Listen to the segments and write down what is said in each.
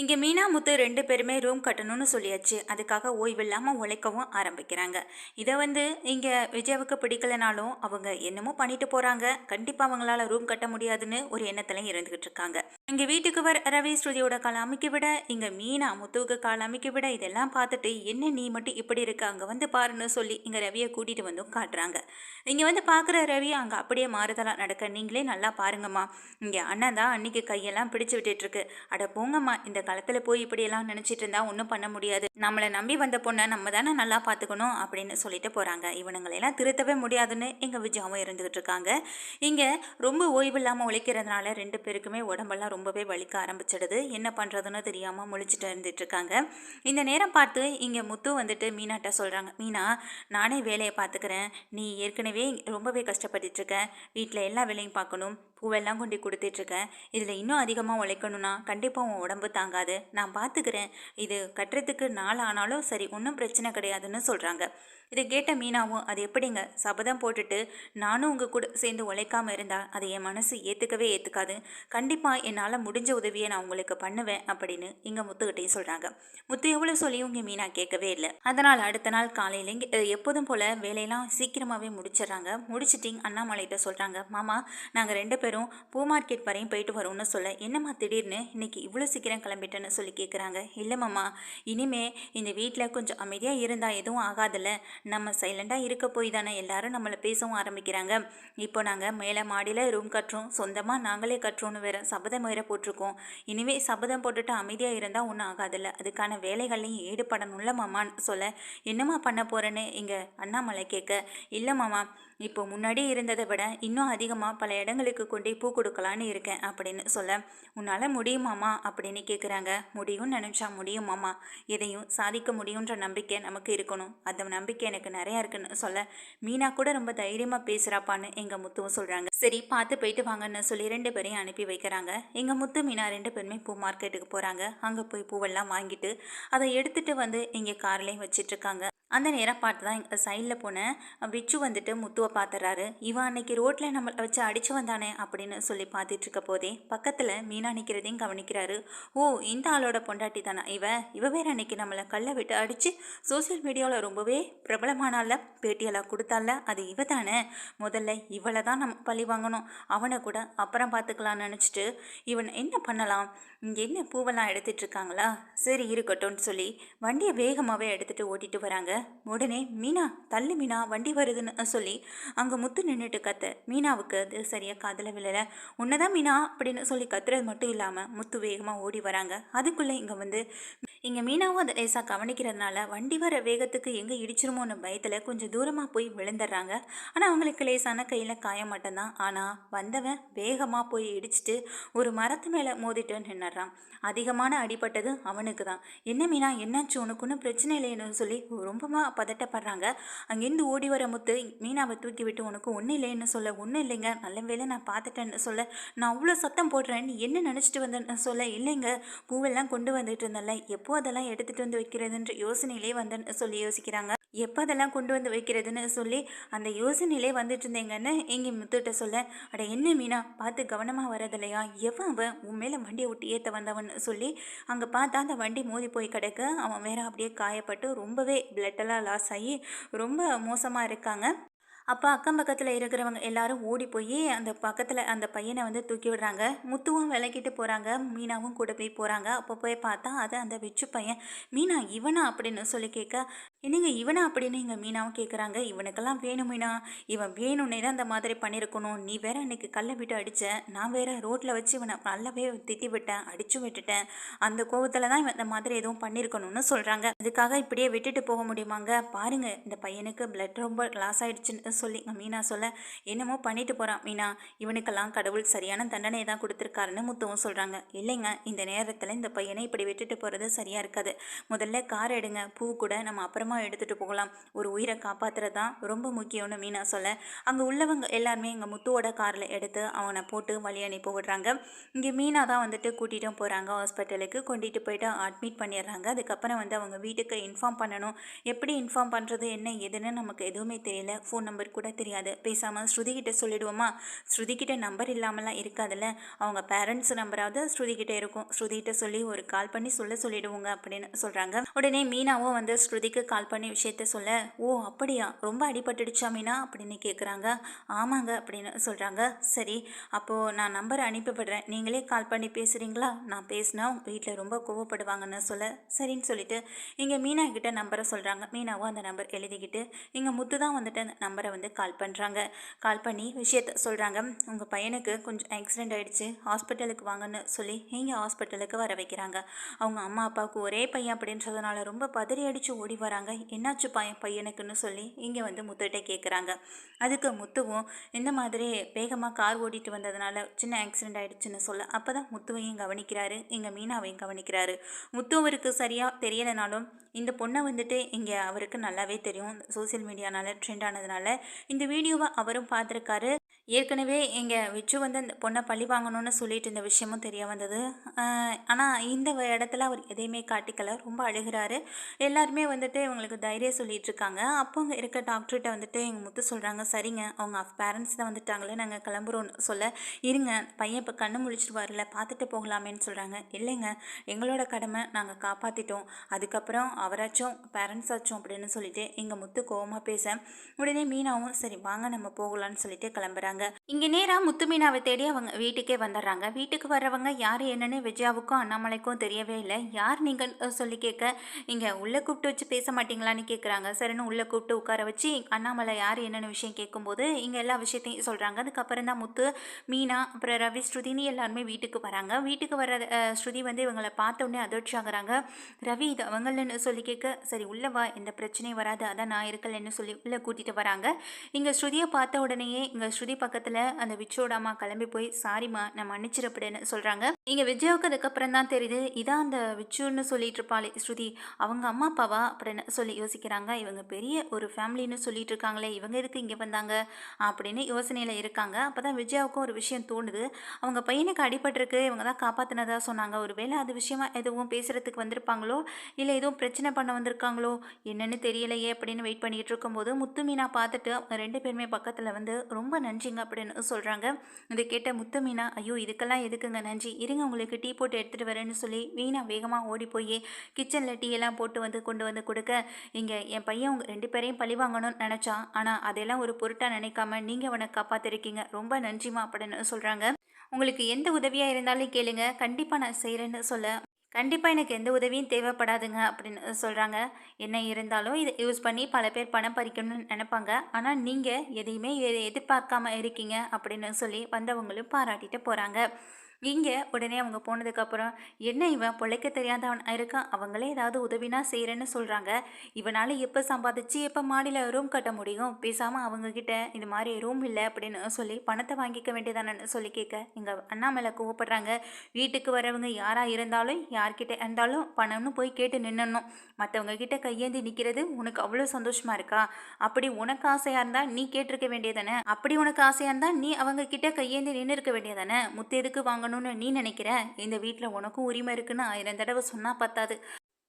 இங்கே மீனா முத்து ரெண்டு பேருமே ரூம் கட்டணும்னு சொல்லியாச்சு. அதுக்காக ஓய்வில்லாமல் உழைக்கவும் ஆரம்பிக்கிறாங்க. இதை வந்து இங்கே விஜயாவுக்கு பிடிக்கலனாலும் அவங்க என்னமோ பண்ணிட்டு போகிறாங்க கண்டிப்பாக அவங்களால ரூம் கட்ட முடியாதுன்னு ஒரு எண்ணத்துல இருந்துகிட்டு இருக்காங்க. இங்கே வீட்டுக்கு வர ரவி ஸ்ருதியோட கால் அமைக்க விட இங்கே மீனா முத்துவுக்கு கால் அமைக்க விட இதெல்லாம் பார்த்துட்டு என்ன நீ மட்டும் இப்படி இருக்க? அங்கே வந்து பாருன்னு சொல்லி இங்கே ரவியை கூட்டிகிட்டு வந்தும் காட்டுறாங்க. இங்கே வந்து பார்க்குற ரவி அங்கே அப்படியே மாறுதலாக நடக்க நீங்களே நல்லா பாருங்கம்மா. இங்கே அண்ணன் தான் அன்னைக்கு கையெல்லாம் பிடிச்சு விட்டுட்டு இருக்கு. அட போங்கம்மா இந்த களத்தில் போய் இப்படியெல்லாம் நினச்சிட்டு இருந்தா ஒன்றும் பண்ண முடியாது. நம்மளை நம்பி வந்த பொண்ணை நம்ம தானே நல்லா பார்த்துக்கணும் அப்படின்னு சொல்லிட்டு போகிறாங்க இவனுங்களெல்லாம் திருத்தவே முடியாதுன்னு எங்கள் விஜயாவும் இருந்துகிட்டு இருக்காங்க. இங்கே ரொம்ப ஓய்வு இல்லாமல் உழைக்கிறதுனால ரெண்டு பேருக்குமே உடம்பெல்லாம் ரொம்பவே வலிக்க ஆரம்பிச்சிடுது. என்ன பண்ணுறதுன்னு தெரியாமல் முழிச்சிட்டு இருந்துட்டு இருக்காங்க. இந்த நேரம் பார்த்து இங்கே முத்து வந்துட்டு மீனாட்ட சொல்கிறாங்க மீனா நானே வேலையை பார்த்துக்கிறேன் நீ ஏற்கனவே ரொம்பவே கஷ்டப்பட்டுட்ருக்க வீட்டில் எல்லா வேலையும் பார்க்கணும் பூவெல்லாம் கொண்டு கொடுத்துட்ருக்கேன். இதில் இன்னும் அதிகமாக உழைக்கணும்னா கண்டிப்பாக உன் உடம்பு தாங்காது. நான் பார்த்துக்கிறேன். இது கட்டுறதுக்கு நாள் ஆனாலும் சரி ஒன்றும் பிரச்சனை கிடையாதுன்னு சொல்கிறாங்க இதை கேட்ட மீனாவும் அது எப்படிங்க? சபதம் போட்டுட்டு நானும் உங்கள் கூட சேர்ந்து உழைக்காமல் இருந்தால் அதை என் மனசு ஏற்றுக்கவே ஏற்றுக்காது கண்டிப்பாக என்னால் முடிஞ்ச உதவியை நான் உங்களுக்கு பண்ணுவேன் அப்படின்னு இங்கே முத்துக்கிட்டையும் சொல்கிறாங்க முத்து எவ்வளோ சொல்லியும் இங்கே மீனா கேட்கவே இல்லை. அதனால் அடுத்த நாள் காலையில் இங்கே எப்போதும் போல் வேலையெல்லாம் சீக்கிரமாகவே முடிச்சிடுறாங்க. முடிச்சுட்டிங் அண்ணாமலைகிட்ட சொல்கிறாங்க மாமா நாங்கள் ரெண்டு பேரும் பூ மார்க்கெட் வரையும் போயிட்டு வரோம்னு சொல்ல என்னம்மா திடீர்னு இன்னைக்கு இவ்வளோ சீக்கிரம் கிளம்பிட்டேன்னு சொல்லி கேட்குறாங்க இல்லை மாமா இனிமே இந்த வீட்டில் கொஞ்சம் அமைதியாக இருந்தால் எதுவும் ஆகாதில்ல. நம்ம சைலண்டாக இருக்க போய் தானே எல்லாரும் நம்மளை பேசவும் ஆரம்பிக்கிறாங்க. இப்போ நாங்கள் மேலே மாடியில் ரூம் கட்டுறோம். சொந்தமாக நாங்களே கட்டுறோன்னு வேற சபதம் வேற போட்டிருக்கோம். இனிமே சபதம் போட்டுட்டு அமைதியாக இருந்தால் ஒன்றும் ஆகாதில்ல. அதுக்கான வேலைகள்லையும் ஈடுபடணும்ல மாமான்னு சொல்ல. என்னம்மா பண்ண போகிறேன்னு இங்கே அண்ணாமலை கேட்க இல்லை மாமா இப்போ முன்னாடி இருந்ததை விட இன்னும் அதிகமாக பல இடங்களுக்கு கொண்டு பூ கொடுக்கலான்னு இருக்கேன் அப்படின்னு சொல்ல. உன்னால் முடியுமாமா அப்படின்னு கேட்குறாங்க முடியும்னு நினச்சா முடியுமாமா எதையும் சாதிக்க முடியுன்ற நம்பிக்கை நமக்கு இருக்கணும். அந்த நம்பிக்கை எனக்கு நிறையா இருக்குன்னு சொல்ல மீனா கூட ரொம்ப தைரியமாக பேசுகிறாப்பான்னு எங்கள் முத்துவும் சொல்கிறாங்க சரி பார்த்து போயிட்டு வாங்கன்னு சொல்லி ரெண்டு பேரையும் அனுப்பி வைக்கிறாங்க. எங்கள் முத்து மீனா ரெண்டு பேருமே பூ மார்க்கெட்டுக்கு போகிறாங்க அங்கே போய் பூவெல்லாம் வாங்கிட்டு அதை எடுத்துகிட்டு வந்து இங்கே கார்லேயும் வச்சிட்ருக்காங்க அந்த நேரம் பார்த்து தான் சைடில் போன விச்சு வந்துட்டு முத்துவை பார்த்துறாரு இவன் அன்னைக்கு ரோட்டில் நம்மளை வச்சு அடித்து வந்தானே அப்படின்னு சொல்லி பார்த்துட்டு இருக்க போதே பக்கத்தில் மீனா நிற்கிறதையும் கவனிக்கிறாரு. ஓ இந்த ஆளோட பொண்டாட்டி தானே இவ? இவ வேற அன்னைக்கு நம்மளை கல்லை விட்டு அடித்து சோசியல் மீடியாவில் ரொம்பவே பிரபலமானால பேட்டியெல்லாம் கொடுத்தால அது இவ தானே? முதல்ல இவளை தான் நம்ம பழி வாங்கணும். அவனை கூட அப்புறம் பார்த்துக்கலாம்னு நினச்சிட்டு இவன் என்ன பண்ணலாம்? இங்கே என்ன பூவெல்லாம் எடுத்துட்ருக்காங்களா? சரி இருக்கட்டும்னு சொல்லி வண்டியை வேகமாகவே எடுத்துகிட்டு ஓட்டிட்டு வராங்க. உடனே மீனா தள்ளு மீனா வண்டி வருதுன்னு சொல்லி அங்கே முத்து நின்றுட்டு கத்த. மீனாவுக்கு அது சரியாக காதில் விழலை. உன்னதான் மீனா? அப்படின்னு சொல்லி கத்துறது மட்டும் இல்லாமல் முத்து வேகமாக ஓடி வராங்க. அதுக்குள்ளே இங்கே வந்து இங்கே மீனாவும் அதை லேசாக கவனிக்கிறதுனால வண்டி வர வேகத்துக்கு எங்கே இடிச்சிருமோன்னு பயத்தில் கொஞ்சம் தூரமாக போய் விழுந்துடுறாங்க. ஆனால் அவங்களுக்கு லேசான கையில் காய மட்டும்தான். ஆனால் வந்தவன் வேகமாக போய் இடிச்சிட்டு ஒரு மரத்து மேலே மோதிட்டு நின்னுறான் அதிகமான அடிபட்டது அவனுக்கு தான் என்ன மீனா என்னாச்சு உனக்கு ஒன்றும் பிரச்சனை இல்லைன்னு சொல்லி ரொம்பமா பதட்டப்படுறாங்க. அங்கேருந்து ஓடி வர முத்து மீனாவை தூக்கி விட்டு உனக்கு ஒன்றும் இல்லைன்னு சொல்ல ஒன்றும் இல்லைங்க. நல்ல வேலை நான் பார்த்துட்டேன்னு சொல்ல. நான் அவ்வளோ சத்தம் போடுறேன். நீ என்ன நினச்சிட்டு வந்தேன்னு சொல்ல இல்லைங்க. பூவெல்லாம் கொண்டு வந்துட்டு இருந்தேன்ல. எப்போ அதெல்லாம் எடுத்துகிட்டு வந்து வைக்கிறதுன்ற யோசனையிலே வந்தேன்னு சொல்லி யோசிக்கிறாங்க. எப்போ அதெல்லாம் கொண்டு வந்து வைக்கிறதுன்னு சொல்லி அந்த யோசனையிலே வந்துட்டு இருந்தேங்கன்னு எங்கே முத்துட்ட சொல்ல அட என்ன மீனா? பார்த்து கவனமாக வரதில்லையா எவன் அவன்? உன் மேலே வண்டியை விட்டு ஏற்ற வந்தவன் சொல்லி அங்கே பார்த்தா அந்த வண்டி மோதி போய் கிடக்க. அவன் வேற அப்படியே காயப்பட்டு ரொம்பவே பிளட்டெல்லாம் லாஸ் ஆகி ரொம்ப மோசமாக இருக்காங்க. அப்போ அக்கம் பக்கத்தில் இருக்கிறவங்க எல்லாரும் ஓடி போய் அந்த பக்கத்தில் அந்த பையனை வந்து தூக்கி விடுறாங்க. முத்துவும் விளக்கிட்டு போகிறாங்க மீனாவும் கூட போய் போகிறாங்க அப்போ போய் பார்த்தா அது அந்த விச்சு பையன் மீனா இவனா? அப்படின்னு சொல்லி கேட்க என்னங்க இவனா அப்படின்னு எங்கள் மீனாவும் கேட்குறாங்க இவனுக்கெல்லாம் வேணும் மீனா. இவன் வேணும்னே தான் அந்த மாதிரி பண்ணியிருக்கணும் நீ வேற அன்னைக்கு கல்லை விட்டு அடித்த நான் வேற ரோட்டில் வச்சு இவனை நல்லாவே திட்டி விட்டேன். அடிச்சு விட்டுட்டேன். அந்த கோவத்தில் தான் இவன் இந்த மாதிரி எதுவும் பண்ணியிருக்கணும்னு சொல்கிறாங்க அதுக்காக இப்படியே விட்டுட்டு போக முடியுமாங்க? பாருங்க இந்த பையனுக்கு பிளட் ரொம்ப லாஸ் ஆயிடுச்சுன்னு சொல்லி மீனா சொல்ல என்னமோ பண்ணிட்டு போகிறான் மீனா. இவனுக்கெல்லாம் கடவுள் சரியான தண்டனை தான் கொடுத்துருக்காருன்னு முத்தவும் சொல்கிறாங்க இல்லைங்க இந்த நேரத்தில் இந்த பையனை இப்படி விட்டுட்டு போகிறது சரியாக இருக்காது. முதல்ல கார் எடுங்க. பூ கூட நம்ம அப்புறம் பத்திரமா எடுத்துகிட்டு போகலாம். ஒரு உயிரை காப்பாற்றுறது தான் ரொம்ப முக்கியம்னு மீனா சொல்ல. அங்கே உள்ளவங்க எல்லாருமே எங்கள் முத்துவோட காரில் எடுத்து அவனை போட்டு வழி அனுப்பி விடுறாங்க. இங்கே மீனா தான் வந்துட்டு கூட்டிகிட்டும் போகிறாங்க ஹாஸ்பிட்டலுக்கு கொண்டுட்டு போயிட்டு அட்மிட் பண்ணிடுறாங்க. அதுக்கப்புறம் வந்து அவங்க வீட்டுக்கு இன்ஃபார்ம் பண்ணணும். எப்படி இன்ஃபார்ம் பண்ணுறது என்ன எதுன்னு நமக்கு எதுவுமே தெரியல. ஃபோன் நம்பர் கூட தெரியாது. பேசாமல் ஸ்ருதிகிட்ட சொல்லிடுவோமா? ஸ்ருதிகிட்ட நம்பர் இல்லாமலாம் இருக்காதுல்ல. அவங்க பேரண்ட்ஸ் நம்பராவது ஸ்ருதிகிட்ட இருக்கும். ஸ்ருதிகிட்ட சொல்லி ஒரு கால் பண்ணி சொல்ல சொல்லிடுவோங்க அப்படின்னு சொல்கிறாங்க உடனே மீனாவும் வந்து ஸ்ருதிக்கு கால் கால் பண்ணி விஷயத்த சொல்ல ஓ அப்படியா? ரொம்ப அடிபட்டுடுச்சா மீனா அப்படின்னு கேட்குறாங்க ஆமாங்க அப்படின்னு சொல்கிறாங்க சரி அப்போது நான் நம்பர் அனுப்பிவிடுறேன். நீங்களே கால் பண்ணி பேசுகிறீங்களா நான் பேசினா உங்கள் வீட்டில் ரொம்ப கோவப்படுவாங்கன்னு சொல்ல சரின்னு சொல்லிட்டு இங்கே மீனா கிட்ட நம்பரை சொல்கிறாங்க மீனாவும் அந்த நம்பர் எழுதிக்கிட்டு இங்கே முத்து தான் வந்துட்டு அந்த நம்பரை வந்து கால் பண்ணுறாங்க கால் பண்ணி விஷயத்த சொல்கிறாங்க உங்கள் பையனுக்கு கொஞ்சம் ஆக்சிடெண்ட் ஆகிடுச்சு ஹாஸ்பிட்டலுக்கு வாங்கன்னு சொல்லி இங்கே ஹாஸ்பிட்டலுக்கு வர வைக்கிறாங்க. அவங்க அம்மா அப்பாவுக்கு ஒரே பையன் அப்படின்றதுனால ரொம்ப பதறி அடித்து ஓடி வராங்க. என்னாச்சு பையன் பையனுக்குன்னு சொல்லி இங்கே வந்து முத்துகிட்ட கேட்குறாங்க. அதுக்கு முத்துவும் இந்த மாதிரி வேகமாக கார் ஓடிட்டு வந்ததுனால சின்ன ஆக்சிடெண்ட் ஆகிடுச்சுன்னு சொல்ல. அப்போ தான் முத்துவையும் கவனிக்கிறாரு. இங்கே மீனாவையும் கவனிக்கிறாரு. முத்து அவருக்கு சரியாக தெரியலைனாலும் இந்த பொண்ணை வந்துட்டு இங்கே அவருக்கு நல்லாவே தெரியும். சோசியல் மீடியானால ட்ரெண்ட் ஆனதுனால இந்த வீடியோவை அவரும் பார்த்துருக்காரு. ஏற்கனவே எங்கள் விச்சு வந்து அந்த பொண்ணை பழி வாங்கணும்னு சொல்லிட்டு இந்த விஷயமும் தெரிய வந்தது. ஆனால் இந்த இடத்துல அவர் எதையுமே காட்டிக்கல. ரொம்ப அழுகிறாரு. எல்லாருமே வந்துட்டு அவங்களுக்கு தைரியம் சொல்லிட்டு இருக்காங்க அப்போ அங்கே இருக்க டாக்டர்கிட்ட வந்துட்டு எங்கள் முத்து சொல்கிறாங்க சரிங்க அவங்க பேரண்ட்ஸ் தான் வந்துட்டாங்களே நாங்கள் கிளம்புறோம்னு சொல்ல இருங்க பையன் இப்போ கண்ணு முழிச்சிட்டு வரல பார்த்துட்டு போகலாமேன்னு சொல்கிறாங்க இல்லைங்க எங்களோட கடமை நாங்கள் காப்பாற்றிட்டோம் அதுக்கப்புறம் அவராச்சும் பேரண்ட்ஸாச்சும் அப்படின்னு சொல்லிட்டு எங்கள் முத்து கோவமாக பேச உடனே மீனாவும் சரி வாங்க நம்ம போகலான்னு சொல்லிட்டு கிளம்புறாங்க. இங்கே நேராக முத்து மீனாவை தேடி அவங்க வீட்டுக்கே வந்துடுறாங்க. வீட்டுக்கு வர்றவங்க யார் என்னன்னு விஜயாவுக்கும் அண்ணாமலைக்கும் தெரியவே இல்லை. யார் நீங்கள் சொல்லி கேட்க இங்கே உள்ளே கூப்பிட்டு வச்சு பேச மாட்டேன் மாட்டிங்களான்னு கேட்குறாங்க சரின்னு உள்ளே கூப்பிட்டு உட்கார வச்சு அண்ணாமலை யார் என்னென்ன விஷயம் கேட்கும்போது இங்கே எல்லா விஷயத்தையும் சொல்கிறாங்க அதுக்கப்புறம் தான் முத்து மீனா அப்புறம் ரவி ஸ்ருதினி எல்லாருமே வீட்டுக்கு வராங்க. வீட்டுக்கு வர ஸ்ருதி வந்து இவங்களை பார்த்த உடனே அதிர்ச்சி ஆகுறாங்க. ரவி இது அவங்களன்னு சொல்லி கேட்க சரி உள்ளே வா எந்த பிரச்சனையும் வராது. அதான் நான் இருக்கலன்னு சொல்லி உள்ளே கூட்டிகிட்டு வராங்க. இங்கே ஸ்ருதியை பார்த்த உடனேயே இங்கே ஸ்ருதி பக்கத்தில் அந்த விச்சோட அம்மா கிளம்பி போய் சாரிம்மா நான் மன்னிச்சிடப்படுன்னு சொல்கிறாங்க இங்கே விஜயாவுக்கு அதுக்கப்புறம் தான் தெரியுது இதான் அந்த விச்சுன்னு சொல்லிட்டு இருப்பாளே ஸ்ருதி. அவங்க அம்மா அப்பாவா? அப்படின்னு சொல்லி யோசிக்கிறாங்க. இவங்க பெரிய ஒரு ஃபேமிலின்னு சொல்லிட்டு இருக்காங்களே இவங்க எதுக்கு இங்கே வந்தாங்க? அப்படின்னு யோசனையில் இருக்காங்க. அப்போ தான் விஜயாவுக்கும் ஒரு விஷயம் தோணுது. அவங்க பையனுக்கு அடிபட்டிருக்கு. இவங்க தான் காப்பாற்றினதாக சொன்னாங்க. ஒருவேளை அது விஷயமா எதுவும் பேசுகிறதுக்கு வந்திருப்பாங்களோ? இல்லை எதுவும் பிரச்சனை பண்ண வந்திருக்காங்களோ? என்னன்னு தெரியலையே அப்படின்னு வெயிட் பண்ணிட்டு இருக்கும்போது முத்து மீனா பார்த்துட்டு அவங்க ரெண்டு பேருமே பக்கத்தில் வந்து ரொம்ப நன்றிங்க அப்படின்னு சொல்கிறாங்க இதை கேட்ட முத்து மீனா ஐயோ இதுக்கெல்லாம் எதுக்குங்க நன்றி? இருங்க உங்களுக்கு டீ போட்டு எடுத்துகிட்டு வரேன்னு சொல்லி வீணா வேகமாக ஓடி போய் கிச்சனில் டீ எல்லாம் போட்டு வந்து கொண்டு வந்து கொடுக்க இங்கே என் பையன் உங்கள் ரெண்டு பேரையும் பழி வாங்கணும்னு நினச்சான். ஆனால் அதெல்லாம் ஒரு பொருட்டாக நினைக்காம நீங்கள் அவனை காப்பாற்றிருக்கீங்க ரொம்ப நன்றிமா அப்படின்னு சொல்கிறாங்க உங்களுக்கு எந்த உதவியாக இருந்தாலும் கேளுங்க. கண்டிப்பாக நான் செய்கிறேன்னு சொல்ல. கண்டிப்பாக எனக்கு எந்த உதவியும் தேவைப்படாதுங்க அப்படின்னு சொல்கிறாங்க என்ன இருந்தாலும் இதை யூஸ் பண்ணி பல பேர் பணம் பறிக்கணும்னு நினைப்பாங்க. ஆனால் நீங்கள் எதையுமே எ- எதிர்பார்க்காம இருக்கீங்க அப்படின்னு சொல்லி வந்தவங்களும் பாராட்டிட்டு போகிறாங்க இங்கே உடனே அவங்க போனதுக்கப்புறம் என்ன இவன்? பிழைக்க தெரியாதவன் இருக்கான். அவங்களே ஏதாவது உதவினா செய்கிறேன்னு சொல்கிறாங்க இவனால் எப்போ சம்பாதிச்சு எப்போ மாடியில் ரூம் கட்ட முடியும்? பேசாமல் அவங்கக்கிட்ட இது மாதிரி ரூம் இல்லை அப்படின்னு சொல்லி பணத்தை வாங்கிக்க வேண்டியதானு சொல்லி கேட்க எங்கள் அண்ணாமலை கோவப்படுறாங்க. வீட்டுக்கு வரவங்க யாராக இருந்தாலும் யார்கிட்ட இருந்தாலும் பணம்னு போய் கேட்டு நின்னணும். மற்றவங்க கிட்ட கையேந்தி நிற்கிறது உனக்கு அவ்வளோ சந்தோஷமாக இருக்கா? அப்படி உனக்கு ஆசையாக இருந்தால் நீ கேட்டிருக்க வேண்டியதானே அப்படி உனக்கு ஆசையாக இருந்தால் நீ அவங்க கிட்ட கையேந்தி நின்று இருக்க வேண்டியதானே முத்து எதுக்கு வாங்கணும்னு நீ நினைக்கிற? இந்த வீட்டில் உனக்கும் உரிமை இருக்குன்னு ஆயிரம் தடவை சொன்னால் பத்தாது.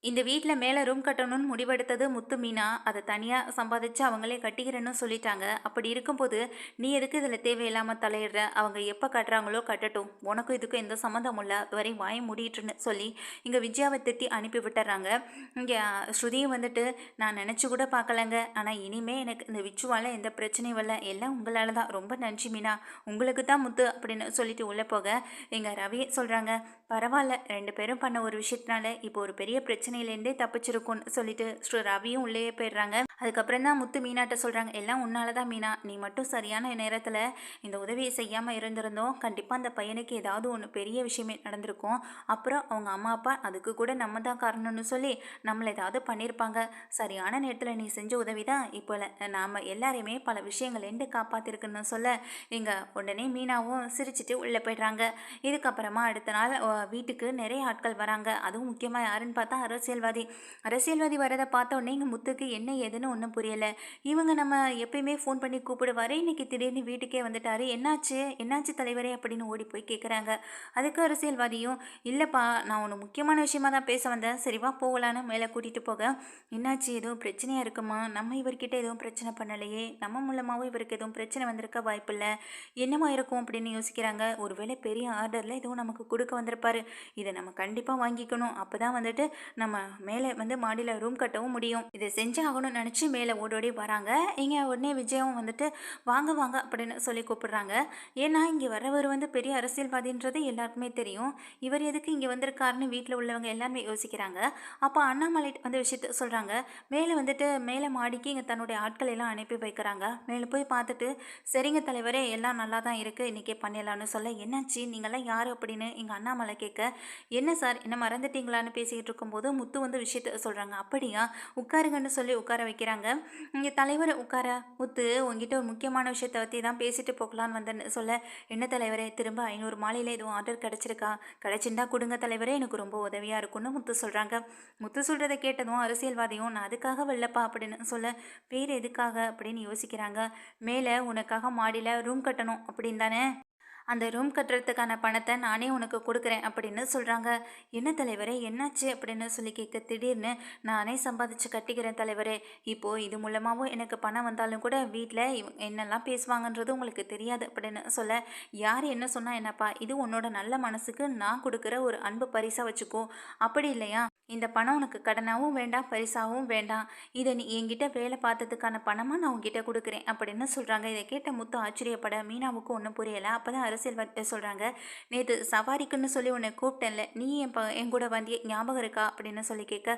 இந்த வீட்டில் மேலே ரூம் கட்டணும்னு முடிவெடுத்தது முத்து மீனா. அதை தனியாக சம்பாதிச்சு அவங்களே கட்டிக்கிறேன்னு சொல்லிட்டாங்க. அப்படி இருக்கும்போது நீ எதுக்கு இதில் தேவையில்லாமல் தலையிடுற? அவங்க எப்போ கட்டுறாங்களோ கட்டட்டும். உனக்கும் இதுக்கும் எந்த சம்மந்தமும் இல்லை. வரை வாய முடிட்டுன்னு சொல்லி இங்கே விஜயாவை திட்டி அனுப்பி விட்டுறாங்க. இங்கே ஸ்ருதியும் வந்துட்டு நான் நினச்சி கூட பார்க்கலங்க. ஆனால் இனிமே எனக்கு இந்த விச்சுவால் எந்த பிரச்சனையும் இல்லை. எல்லாம் உங்களால் தான். ரொம்ப நன்றி மீனா. உங்களுக்கு தான் முத்து அப்படின்னு சொல்லிட்டு உள்ளே போக எங்கள் ரவி சொல்கிறாங்க பரவாயில்ல. ரெண்டு பேரும் பண்ண ஒரு விஷயத்தினால இப்போ ஒரு பெரிய பிரச்சனை பிரச்சனையிலேருந்தே தப்பிச்சிருக்கும்னு சொல்லிட்டு ஸ்ரீ ரவியும் உள்ளே போயிடுறாங்க. அதுக்கப்புறம் தான் முத்து மீனாட்ட சொல்கிறாங்க எல்லாம் உன்னால தான் மீனா நீ மட்டும் சரியான நேரத்தில் இந்த உதவியை செய்யாமல் இருந்திருந்தோம். கண்டிப்பாக அந்த பையனுக்கு ஏதாவது ஒன்று பெரிய விஷயமே நடந்திருக்கும். அப்புறம் அவங்க அம்மா அப்பா அதுக்கு கூட நம்ம தான் காரணம்னு சொல்லி நம்மளை ஏதாவது பண்ணியிருப்பாங்க சரியான நேரத்தில் நீ செஞ்ச உதவி தான் இப்போ நாம் எல்லாரையுமே பல விஷயங்கள்லேருந்து காப்பாற்றிருக்குன்னு சொல்ல இங்கே உடனே மீனாவும் சிரிச்சிட்டு உள்ளே போயிடுறாங்க. இதுக்கப்புறமா அடுத்த நாள் வீட்டுக்கு நிறைய ஆட்கள் வராங்க. அதுவும் முக்கியமாக யாருன்னு பார்த்தா அரசியல்வாதி. அரசியல்வாதி வரதை பார்த்த உடனே இங்கே முத்துக்கு என்ன ஏதுன்னு ஒன்றும் புரியலை. இவங்க நம்ம எப்பயுமே ஃபோன் பண்ணி கூப்பிடுவாரு. இன்னைக்கு திடீர்னு வீட்டுக்கே வந்துட்டாரு. என்னாச்சு? என்னாச்சு தலைவரே? அப்படின்னு ஓடி போய் கேட்குறாங்க அதுக்கு அரசியல்வாதியும் இல்லைப்பா நான் ஒன்று முக்கியமான விஷயமா தான் பேச வந்தேன். சரிவா போகலான்னு மேலே கூட்டிகிட்டு போக. என்னாச்சு? எதுவும் பிரச்சனையாக இருக்குமா? நம்ம இவர்கிட்ட எதுவும் பிரச்சனை பண்ணலையே? நம்ம மூலமாகவும் இவருக்கு எதுவும் பிரச்சனை வந்திருக்க வாய்ப்பில்லை. என்னமா இருக்கும்? அப்படின்னு யோசிக்கிறாங்க. ஒருவேளை பெரிய ஆர்டரில் எதுவும் நமக்கு கொடுக்க வந்திருப்பாரு. இதை நம்ம கண்டிப்பாக வாங்கிக்கணும். அப்போ தான் வந்துட்டு நம்ம மேலே வந்து மாடியில் ரூம் கட்டவும் முடியும். இதை செஞ்சு ஆகணும்னு நினச்சி மேலே ஓடோடி வராங்க. இங்கே உடனே விஜயும் வந்துட்டு வாங்க வாங்க அப்படின்னு சொல்லி கூப்பிடுறாங்க. ஏன்னா இங்கே வரவர் வந்து பெரிய அரசியல்வாதின்றது எல்லாருக்குமே தெரியும். இவர் எதுக்கு இங்கே வந்திருக்காருன்னு வீட்டில் உள்ளவங்க எல்லாருமே யோசிக்கிறாங்க. அப்போ அண்ணாமலை வந்து விஷயத்த சொல்கிறாங்க மேலே வந்துட்டு மேலே மாடிக்கு இங்கே தன்னுடைய ஆட்கள் எல்லாம் அனுப்பி வைக்கிறாங்க. மேலே போய் பார்த்துட்டு சரிங்க தலைவரே எல்லாம் நல்லா தான் இருக்குது இன்றைக்கே பண்ணிடலாம்னு சொல்ல என்னாச்சு? நீங்களாம் யார்? அப்படின்னு எங்கள் அண்ணாமலை கேட்க என்ன சார்? என்ன மறந்துட்டீங்களான்னு பேசிக்கிட்டு இருக்கும்போது முத்து வந்து விஷயத்த சொல்கிறாங்க அப்படியா? உட்காருங்கன்னு சொல்லி உட்கார வைக்கிறாங்க. இங்கே தலைவர் உட்கார. முத்து உங்ககிட்ட ஒரு முக்கியமான விஷயத்தை பற்றி தான் பேசிட்டு போகலான்னு வந்தேன்னு சொல்ல. என்ன தலைவரே? திரும்ப ஐநூறு மாலையில் எதுவும் ஆர்டர் கிடச்சிருக்கா? கிடச்சிருந்தா கொடுங்க தலைவரே எனக்கு ரொம்ப உதவியாக இருக்கும்னு முத்து சொல்கிறாங்க முத்து சொல்கிறத கேட்டதும் அரசியல்வாதியும் நான் அதுக்காக வரலப்பா அப்படின்னு சொல்ல பேர் எதுக்காக? அப்படின்னு யோசிக்கிறாங்க. மேலே உனக்காக மாடியில் ரூம் கட்டணும் அப்படின்னு தானே? அந்த ரூம் கட்டுறதுக்கான பணத்தை நானே உனக்கு கொடுக்குறேன் அப்படின்னு சொல்கிறாங்க என்ன தலைவரே என்னாச்சு அப்படின்னு சொல்லி கேட்க திடீர்னு நானே சம்பாதிச்சு கட்டிக்கிறேன் தலைவரே. இப்போது இது மூலமாகவும் எனக்கு பணம் வந்தாலும் கூட வீட்டில் என்னெல்லாம் பேசுவாங்கன்றது உங்களுக்கு தெரியாது அப்படின்னு சொல்ல யார் என்ன சொன்னால் என்னப்பா இது உன்னோட நல்ல மனசுக்கு நான் கொடுக்குற ஒரு அன்பு பரிசாக வச்சுக்கோ. அப்படி இல்லையா? இந்த பணம் உனக்கு கடனாகவும் வேண்டாம் பரிசாகவும் வேண்டாம். இதை நீ என்கிட்ட வேலை பார்த்ததுக்கான பணமாக நான் உங்ககிட்ட கொடுக்குறேன் அப்படின்னு சொல்கிறாங்க இதை கேட்ட முத்து ஆச்சரியப்பட. மீனாவுக்கு ஒன்றும் புரியலை. அப்போ தான் அரசியல்வாதி சொல்கிறாங்க நேற்று சவாரிக்குன்னு சொல்லி உன்னை கூப்பிட்டேன்ல. நீ என் ப என் கூட வந்திய ஞாபகம் இருக்கா அப்படின்னு சொல்லி கேட்க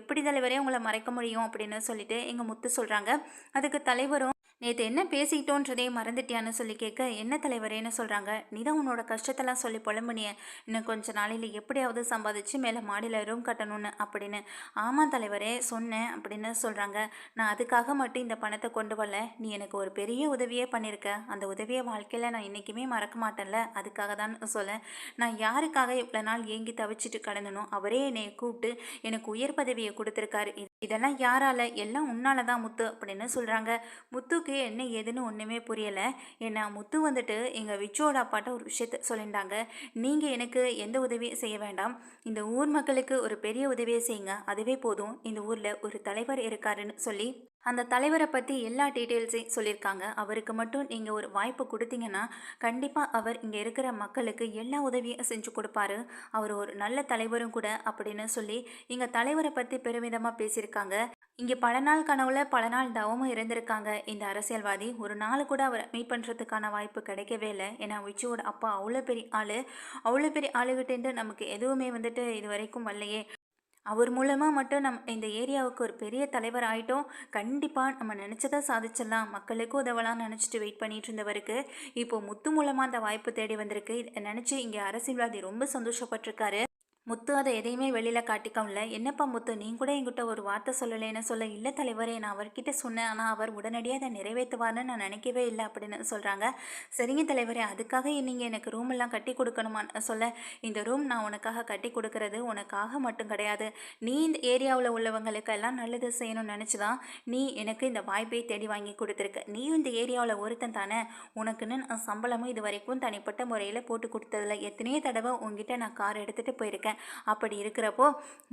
எப்படி தலைவரே உங்களை மறைக்க முடியும்? அப்படின்னு சொல்லிட்டு எங்கள் முத்து சொல்கிறாங்க அதுக்கு தலைவரும் நேற்று என்ன பேசிக்கிட்டோன்றதே மறந்துட்டியான்னு சொல்லி கேட்க என்ன தலைவரேன்னு சொல்கிறாங்க நீ தான் உன்னோட கஷ்டத்தெல்லாம் சொல்லி புலம்புனிய. இன்னும் கொஞ்ச நாளையில் எப்படியாவது சம்பாதிச்சு மேலே மாடியில் ரூம் கட்டணும்னு அப்படின்னு. ஆமாம் தலைவரே சொன்னேன் அப்படின்னு சொல்கிறாங்க நான் அதுக்காக மட்டும் இந்த பணத்தை கொண்டு வரல. நீ எனக்கு ஒரு பெரிய உதவியே பண்ணியிருக்க அந்த உதவியை வாழ்க்கையில் நான் என்றைக்குமே மறக்க மாட்டேன்ல. அதுக்காக தான் சொல்ல. நான் யாருக்காக இவ்வளோ நாள் ஏங்கி தவிச்சிட்டு கடந்தனோ அவரே என்னை கூப்பிட்டு எனக்கு உயர் பதவியை கொடுத்துருக்காரு. இதெல்லாம் யாரால? எல்லாம் உன்னால தான் முத்து அப்படின்னு சொல்கிறாங்க முத்துக்கு என்ன ஏதுன்னு ஒன்றுமே புரியலை. ஏன்னா முத்து வந்துட்டு எங்கள் விச்சோட அப்பாட்ட ஒரு விஷயத்த சொல்லிட்டாங்க நீங்கள் எனக்கு எந்த உதவியும் செய்ய வேண்டாம். இந்த ஊர் மக்களுக்கு ஒரு பெரிய உதவியை செய்யுங்க. அதுவே போதும். இந்த ஊரில் ஒரு தலைவர் இருக்காருன்னு சொல்லி அந்த தலைவரை பற்றி எல்லா டீட்டெயில்ஸையும் சொல்லியிருக்காங்க. அவருக்கு மட்டும் நீங்கள் ஒரு வாய்ப்பு கொடுத்தீங்கன்னா கண்டிப்பாக அவர் இங்கே இருக்கிற மக்களுக்கு எல்லா உதவியும் செஞ்சு கொடுப்பாரு. அவர் ஒரு நல்ல தலைவரும் கூட அப்படின்னு சொல்லி இங்கே தலைவரை பற்றி பெருமிதமாக பேசியிருக்காங்க. இங்கே பல நாள் கனவுல பல நாள் தவமும் இருந்திருக்காங்க. இந்த அரசியல்வாதி ஒரு நாள் கூட அவரை மீட் பண்ணுறதுக்கான வாய்ப்பு கிடைக்கவே இல்லை. ஏன்னா விச்சுவோட அப்பா அவ்வளோ பெரிய ஆள். அவ்வளோ பெரிய ஆளுகிட்டேருந்து நமக்கு எதுவுமே வந்துட்டு இது வரைக்கும் வரலையே. அவர் மூலமாக மட்டும் நம் இந்த ஏரியாவுக்கு ஒரு பெரிய தலைவர் ஆகிட்டோம் கண்டிப்பாக நம்ம நினச்சதை சாதிச்சிடலாம். மக்களுக்கு உதவலாம் நினச்சிட்டு வெயிட் பண்ணிட்டு இருந்தவருக்கு இப்போது முத்து மூலமாக அந்த வாய்ப்பு தேடி வந்திருக்கு. நினச்சி இங்கே அரசியல்வாதி ரொம்ப சந்தோஷப்பட்டிருக்காரு. முத்து அதை எதையுமே வெளியில் காட்டிக்கவும்ல என்னப்பா முத்து நீ கூட என்கிட்ட ஒரு வார்த்தை சொல்லலைன்னு சொல்ல இல்லை தலைவரே நான் அவர்கிட்ட சொன்னேன். ஆனால் அவர் உடனடியாக அதை நிறைவேற்றுவார்னு நான் நினைக்கவே இல்லை அப்படின்னு சொல்கிறாங்க சரிங்க தலைவரே அதுக்காக நீங்கள் எனக்கு ரூம் எல்லாம் கட்டி கொடுக்கணுமான்னு சொல்ல இந்த ரூம் நான் உனக்காக கட்டி கொடுக்கறது உனக்காக மட்டும் கிடையாது. நீ இந்த ஏரியாவில் உள்ளவங்களுக்கு எல்லாம் நல்லது செய்யணும்னு நினச்சி தான் நீ எனக்கு இந்த வாய்ப்பை தேடி வாங்கி கொடுத்துருக்க. நீயும் இந்த ஏரியாவில் ஒருத்தன் தானே. உனக்குன்னு நான் சம்பளமும் இது வரைக்கும் தனிப்பட்ட முறையில் போட்டு கொடுத்ததில்ல. எத்தனையோ தடவை உங்ககிட்ட நான் கார் எடுத்துகிட்டு போயிருக்கேன். அப்படி இருக்கிறப்போ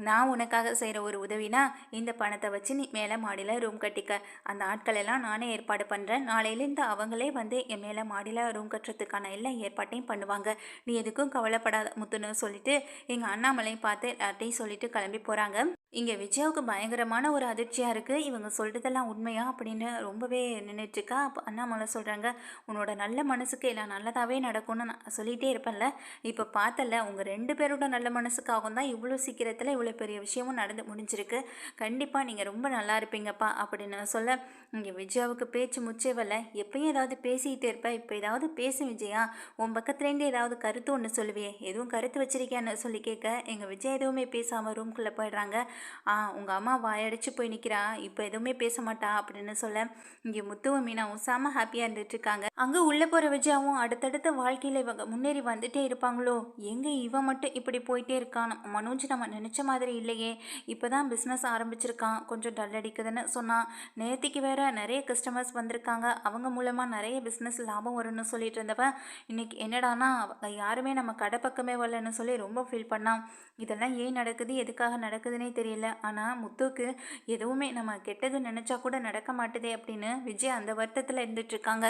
நான் உனக்காக செய்கிற ஒரு உதவினா இந்த பணத்தை வச்சு நீ மேலே மாடியில் ரூம் கட்டிக்க. அந்த ஆட்கள் எல்லாம் நானே ஏற்பாடு பண்ணுறேன். நாளையிலேருந்து அவங்களே வந்து என் மேலே மாடியில் ரூம் கட்டுறதுக்கான எல்லா ஏற்பாட்டையும் பண்ணுவாங்க. நீ எதுக்கும் கவலைப்படாத முத்துன்னு சொல்லிட்டு எங்கள் அண்ணாமலையும் பார்த்து எல்லார்ட்டையும் சொல்லிட்டு கிளம்பி போகிறாங்க. இங்கே விஜயாவுக்கு பயங்கரமான ஒரு அதிர்ச்சியாக இருக்குது இவங்க சொல்கிறதெல்லாம் உண்மையா அப்படின்னு ரொம்பவே நின்றுட்டுருக்கா அப்போ அண்ணாமலை சொல்கிறாங்க உன்னோட நல்ல மனசுக்கு எல்லாம் நல்லதாகவே நடக்கும்னு நான் சொல்லிகிட்டே இருப்பேன்ல. இப்போ பார்த்தல உங்கள் ரெண்டு பேரோட நல்ல மனசுக்காகவும் தான் இவ்வளோ சீக்கிரத்தில் இவ்வளோ பெரிய விஷயமும் நடந்து முடிஞ்சிருக்கு. கண்டிப்பாக நீங்கள் ரொம்ப நல்லா இருப்பீங்கப்பா அப்படின்னு சொல்ல இங்கே விஜயாவுக்கு பேச்சு முச்சே எப்பயும் ஏதாவது பேசிக்கிட்டே இருப்ப. இப்போ ஏதாவது பேசு விஜயா. உன் பக்கத்துலேருந்து ஏதாவது கருத்து ஒன்று சொல்லுவியே. எதுவும் கருத்து வச்சிருக்கியான்னு சொல்லி கேட்க எங்கள் விஜய் எதுவுமே பேசாமல் ரூம்குள்ளே போயிடுறாங்க. ஆ உங்கள் அம்மா வாயடிச்சு போய் நிற்கிறா இப்போ எதுவுமே பேச மாட்டா அப்படின்னு சொல்ல இங்கே முத்துவும் மீனாவும் செம ஹாப்பியாக இருந்துட்டு இருக்காங்க அங்கே உள்ளே போகிற விஜயாவும் அடுத்தடுத்த வாழ்க்கையில் இவங்க முன்னேறி வந்துட்டே இருப்பாங்களோ? எங்கே இவன் மட்டும் இப்படி போயிட்டே இருக்கான்? மனோஜ் நம்ம நினச்ச மாதிரி இல்லையே. இப்போ தான் பிஸ்னஸ் ஆரம்பிச்சிருக்கான். கொஞ்சம் டல் அடிக்குதுன்னு சொன்னான். நேற்றுக்கு வேற நிறைய கஸ்டமர்ஸ் வந்திருக்காங்க. அவங்க மூலமாக நிறைய பிஸ்னஸ் லாபம் வரும்னு சொல்லிட்டு இருந்தவன் இன்னைக்கு என்னடானா யாருமே நம்ம கடை பக்கமே வரலன்னு சொல்லி ரொம்ப ஃபீல் பண்ணான். இதெல்லாம் ஏன் நடக்குது? எதுக்காக நடக்குதுன்னே தெரியும் தெரியல. ஆனால் முத்துக்கு எதுவுமே நம்ம கெட்டது நினச்சா கூட நடக்க மாட்டுதே அப்படின்னு விஜய் அந்த வருத்தத்தில் இருந்துட்டு இருக்காங்க.